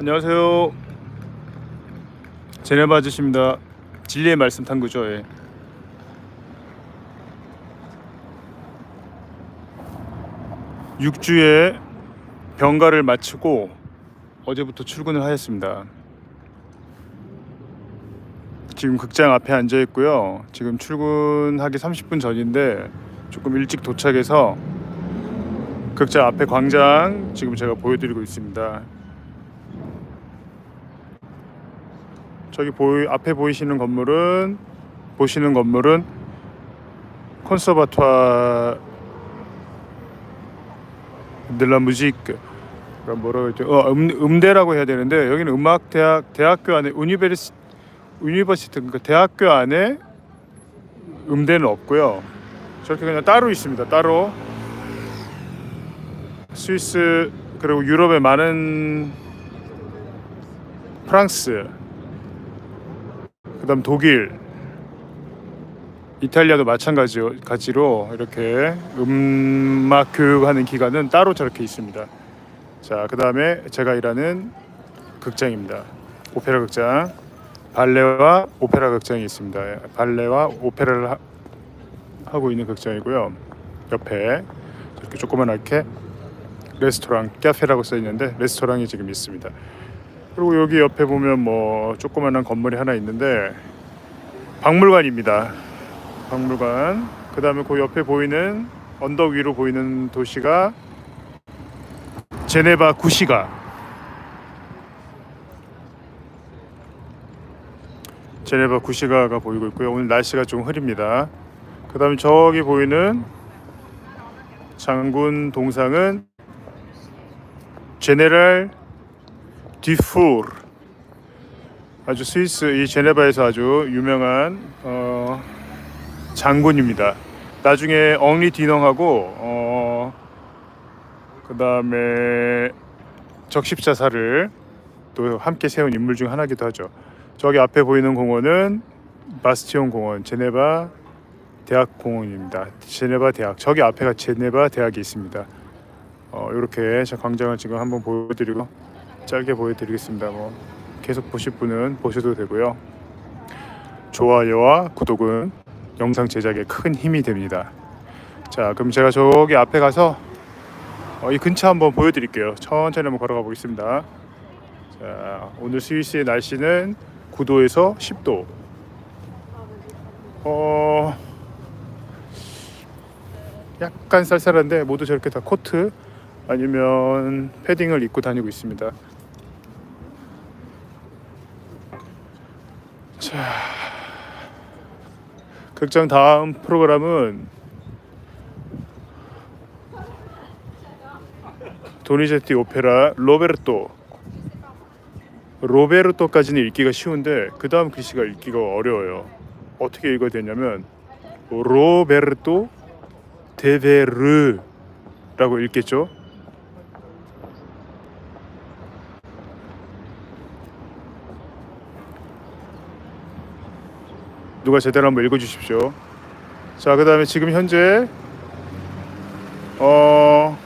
안녕하세요. 제네바 아저씨입니다. 진리의 말씀 탐구죠. 예. 육주의 병가를 마치고 어제부터 출근을 하였습니다. 지금 극장 앞에 앉아 있고요. 지금 출근하기 30분 전인데 조금 일찍 도착해서 극장 앞에 광장 지금 제가 보여드리고 있습니다. 저기 보이 앞에 보이시는 건물은 보시는 건물은 콘서바토아 들라 무지크 뭐라고 했죠? 어, 음, 음대라고 해야 되는데 여기는 음악 대학 대학교 안에 유니베르시 유니버시티 그러니까 대학교 안에 음대는 없고요. 저렇게 그냥 따로 있습니다. 따로 스위스 그리고 유럽의 많은 프랑스 그다음 독일 이탈리아도 마찬가지로 가지로 이렇게 음악 교육하는 기관은 따로 저렇게 있습니다. 자, 그 다음에 제가 일하는 극장입니다. 오페라 극장. 발레와 오페라 극장이 있습니다. 발레와 오페라를 하, 하고 있는 극장이고요. 옆에 이렇게 조그만하게 레스토랑, 카페라고 써 있는데 레스토랑이 지금 있습니다. 그리고 여기 옆에 보면 뭐 조그만한 건물이 하나 있는데 박물관입니다. 박물관. 그 다음에 그 옆에 보이는 언덕 위로 보이는 도시가 제네바 구시가. 제네바 구시가가 보이고 있고요. 오늘 날씨가 좀 흐립니다. 그 다음에 저기 보이는 장군 동상은 제네랄 디푸르 아주 스위스 이 제네바에서 아주 유명한 어, 장군입니다. 나중에 엉리 디넝하고 어, 그 다음에 적십자사를 또 함께 세운 인물 중 하나기도 하죠. 저기 앞에 보이는 공원은 바스티온 공원, 제네바 대학 공원입니다. 제네바 대학. 저기 앞에가 제네바 대학이 있습니다. 어, 이렇게 저 광장을 지금 한번 보여드리고 짧게 보여드리겠습니다. 뭐 계속 보실 분은 보셔도 되고요. 좋아요와 구독은 영상 제작에 큰 힘이 됩니다. 자, 그럼 제가 저기 앞에 가서 어, 이 근처 한번 보여드릴게요. 천천히 한번 걸어가 보겠습니다. 자, 오늘 스위스의 날씨는 9도에서 10도. 어, 약간 쌀쌀한데 모두 저렇게 다 코트 아니면 패딩을 입고 다니고 있습니다. 자, 극장 다음 프로그램은 도니제티 오페라 로베르토. 로베르토까지는 읽기가 쉬운데 그 다음 글씨가 읽기가 어려워요. 어떻게 읽어야 되냐면 로베르토 데베르라고 읽겠죠. 누가 제대로 한번 읽어주십시오. 자, 그 다음에 지금 현재 어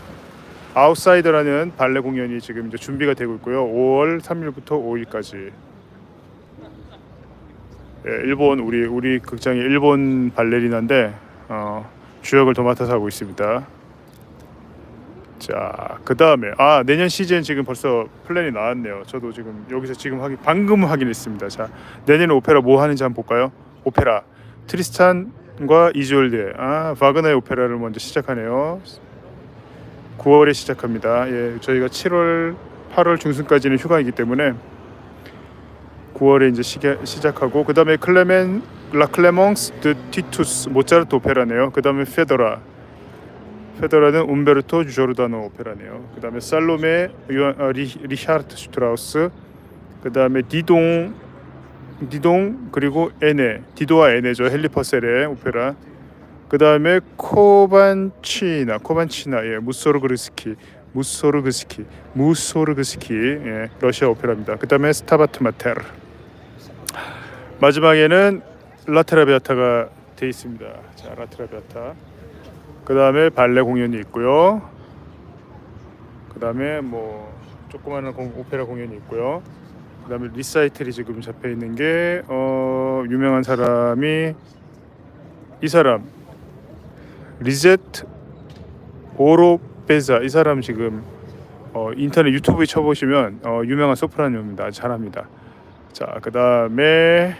아웃사이더라는 발레 공연이 지금 이제 준비가 되고 있고요. 5월 3일부터 5일까지. 예, 일본 우리 우리 극장이 일본 발레리나인데 어, 주역을 도맡아서 하고 있습니다. 자, 그 다음에 아 내년 시즌 지금 벌써 플랜이 나왔네요. 저도 지금 여기서 지금 확인 방금 확인했습니다. 자, 내년 오페라 뭐 하는지 한번 볼까요? 오페라 트리스탄과 이졸데 아 바그너의 오페라를 먼저 시작하네요. 9월에 시작합니다. 예, 저희가 7월, 8월 중순까지는 휴가이기 때문에 9월에 이제 시게, 시작하고 그 다음에 클레멘 라 클레몽스 드 티투스 모차르트 오페라네요. 그 다음에 페더라 페더라는 움베르토 조르다노 오페라네요. 그 다음에 요한, 어, 리, 리샤르트 슈트라우스 그 다음에 디동 디동 그리고 에네 디도와 에네죠 헨리 퍼셀의 오페라 그 다음에 코반치나 코반치나 예 무소르그스키 무소르그스키 무소르그스키 예 러시아 오페라입니다. 그 다음에 스타바트 마테르 마지막에는 라테라비아타가 돼 있습니다. 자 라테라비아타 그 다음에 발레 공연이 있고요. 그 다음에 뭐 조그마한 공, 오페라 공연이 있고요. 그다음에 리사이틀이 지금 잡혀 있는 게 어, 유명한 사람이 이 사람 리제트 오로베자 이 사람 지금 어, 인터넷 유튜브에 쳐보시면 어, 유명한 소프라노입니다. 잘합니다. 자 그다음에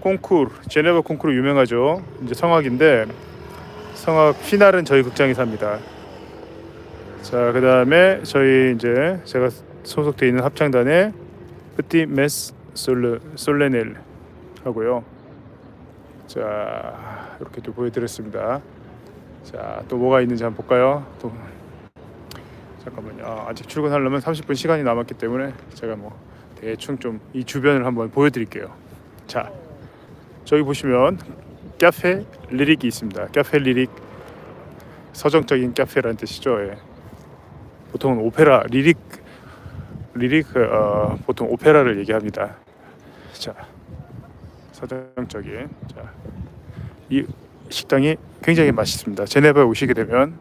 콩쿠르 제네바 콩쿠르 유명하죠. 이제 성악인데 성악 피날은 저희 극장에서 합니다. 자 그다음에 저희 이제 제가 소속돼 있는 합창단의 메스 솔레 솔레넬 하고요. 자 이렇게 또 보여드렸습니다. 자 또 뭐가 있는지 한번 볼까요? 또 잠깐만요. 아, 아직 출근하려면 30분 시간이 남았기 때문에 제가 뭐 대충 좀 이 주변을 한번 보여드릴게요. 자 저기 보시면 카페 리릭이 있습니다. 카페 리릭 서정적인 카페라는 뜻이죠. 예. 보통은 오페라 리릭 리릭 어, 보통 오페라를 얘기합니다. 자 서정적인 자이 식당이 굉장히 맛있습니다. 제네바에 오시게 되면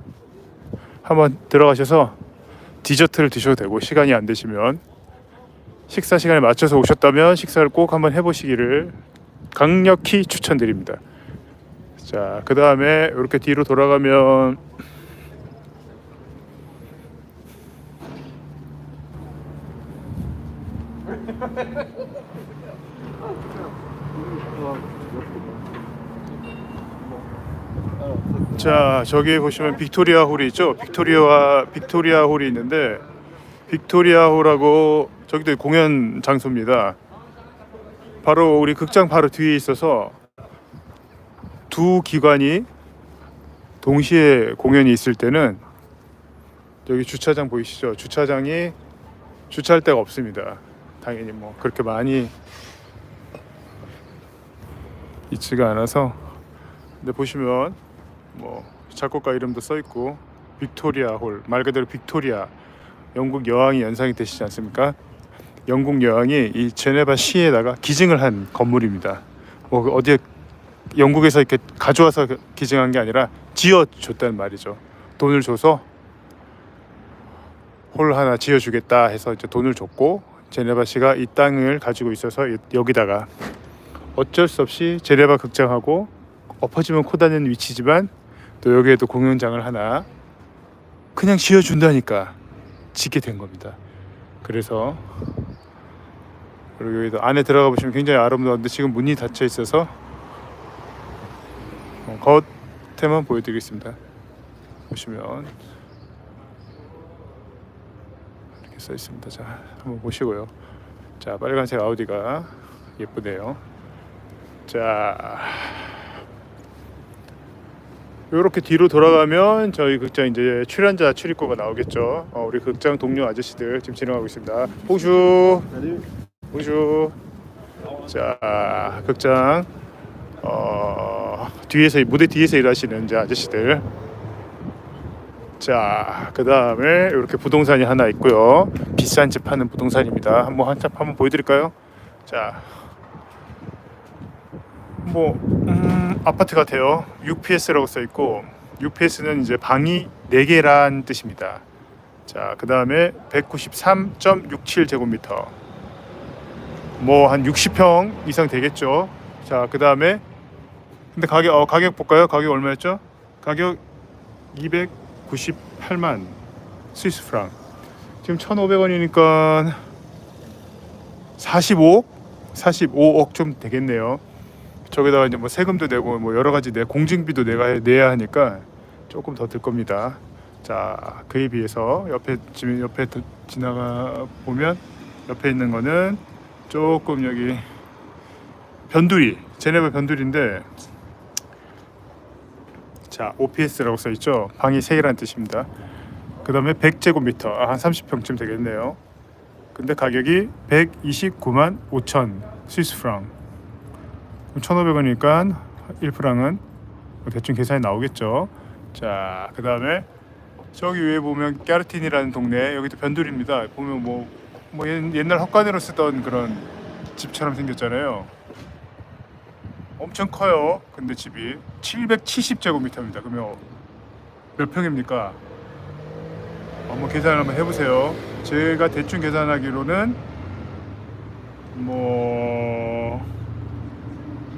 한번 들어가셔서 디저트를 드셔도 되고 시간이 안 되시면 식사 시간에 맞춰서 오셨다면 식사를 꼭 한번 해보시기를 강력히 추천드립니다. 자, 그 다음에 이렇게 뒤로 돌아가면 자, 저기 보시면 빅토리아 홀이 있죠. 빅토리아 빅토리아 홀이 있는데 빅토리아 홀하고 저기도 공연 장소입니다. 바로 우리 극장 바로 뒤에 있어서 두 기관이 동시에 공연이 있을 때는 여기 주차장 보이시죠? 주차장이 주차할 데가 없습니다. 당연히 뭐 그렇게 많이 있지가 않아서 근데 보시면 뭐 작곡가 이름도 써 있고 빅토리아 홀 말 그대로 빅토리아 영국 여왕이 연상이 되시지 않습니까? 영국 여왕이 이 제네바 시에다가 기증을 한 건물입니다. 뭐 어디에 영국에서 이렇게 가져와서 기증한 게 아니라 지어 줬다는 말이죠. 돈을 줘서 홀 하나 지어 주겠다 해서 이제 돈을 줬고 제네바 시가 이 땅을 가지고 있어서 이- 여기다가 어쩔 수 없이 제네바 극장하고 엎어지면 코다는 위치지만 또 여기에도 공연장을 하나 그냥 지어 준다니까 짓게 된 겁니다. 그래서 그리고 여기도 안에 들어가 보시면 굉장히 아름다운데 지금 문이 닫혀 있어서 어, 겉에만 보여드리겠습니다. 보시면 이렇게 써 있습니다. 자, 한번 보시고요. 자, 빨간색 아우디가 예쁘네요. 자, 이렇게 뒤로 돌아가면 저희 극장 이제 출연자 출입구가 나오겠죠. 어, 우리 극장 동료 아저씨들 지금 진행하고 있습니다. 봉슈, 봉슈. 자, 극장 어, 뒤에서 무대 뒤에서 일하시는 이제 아저씨들. 자, 그 다음에 이렇게 부동산이 하나 있고요. 비싼 집 파는 부동산입니다. 한번 한참 한번 보여드릴까요? 자, 뭐 음, 아파트 같아요. UPS라고 써 있고 UPS는 이제 방이 4개란 뜻입니다. 자, 그 다음에 193.67 제곱미터. 뭐 한 60평 이상 되겠죠. 자, 그 다음에 근데 가격 어, 가격 볼까요? 가격 얼마였죠? 가격 298만 스위스 프랑. 지금 1,500원이니까 45, 45억 좀 되겠네요. 저기다가 이제 뭐 세금도 내고 뭐 여러 가지 내 공증비도 내가 내야 하니까 조금 더 들 겁니다. 자, 그에 비해서 옆에 지금 옆에 도- 지나가 보면 옆에 있는 거는 조금 여기 변두리 제네바 변두리인데 자 OPS라고 써 있죠? 방이 세 개란 뜻입니다. 그 다음에 100제곱미터. 아, 한 30평쯤 되겠네요. 근데 가격이 129만 5천 스위스 프랑. 1,500원이니까 1프랑은 대충 계산이 나오겠죠? 자 그 다음에 저기 위에 보면 까르틴이라는 동네. 여기도 변두리입니다. 보면 뭐, 뭐 옛- 옛날 헛간으로 쓰던 그런 집처럼 생겼잖아요 엄청 커요 근데 집이 770제곱미터입니다 그러면 몇 평입니까 한번 계산을 한번 해보세요. 제가 대충 계산하기로는 뭐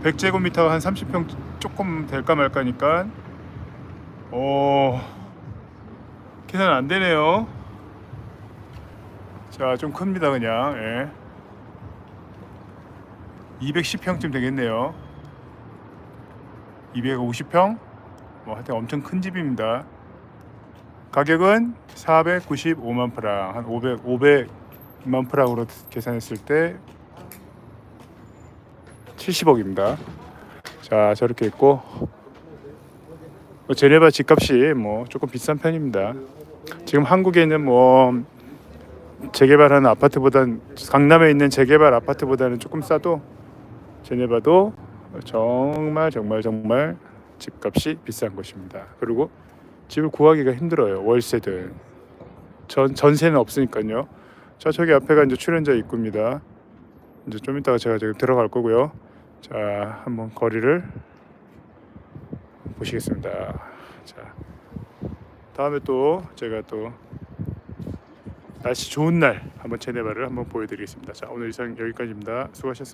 100제곱미터가 한 30평 조금 될까 말까니까 어 계산 안 되네요. 자, 좀 큽니다 그냥. 예. 210평쯤 되겠네요. 250평? 뭐 하여튼 엄청 큰 집입니다. 가격은 495만 프랑 한 500, 500만 프랑으로 계산했을 때 70억입니다. 자 저렇게 있고 뭐 제네바 집값이 뭐 조금 비싼 편입니다. 지금 한국에 있는 뭐 재개발하는 아파트보단 강남에 있는 재개발 아파트보다는 조금 싸도 제네바도 정말 정말 정말 집값이 비싼 곳입니다. 그리고 집을 구하기가 힘들어요. 월세든 전 전세는 없으니까요. 자 저기 앞에가 이제 출연자 입구입니다. 이제 좀 이따가 제가 지금 들어갈 거고요. 자 한번 거리를 보시겠습니다. 자 다음에 또 제가 또 날씨 좋은 날 한번 제네바를 한번 보여드리겠습니다. 자 오늘 이상 여기까지입니다. 수고하셨습니다.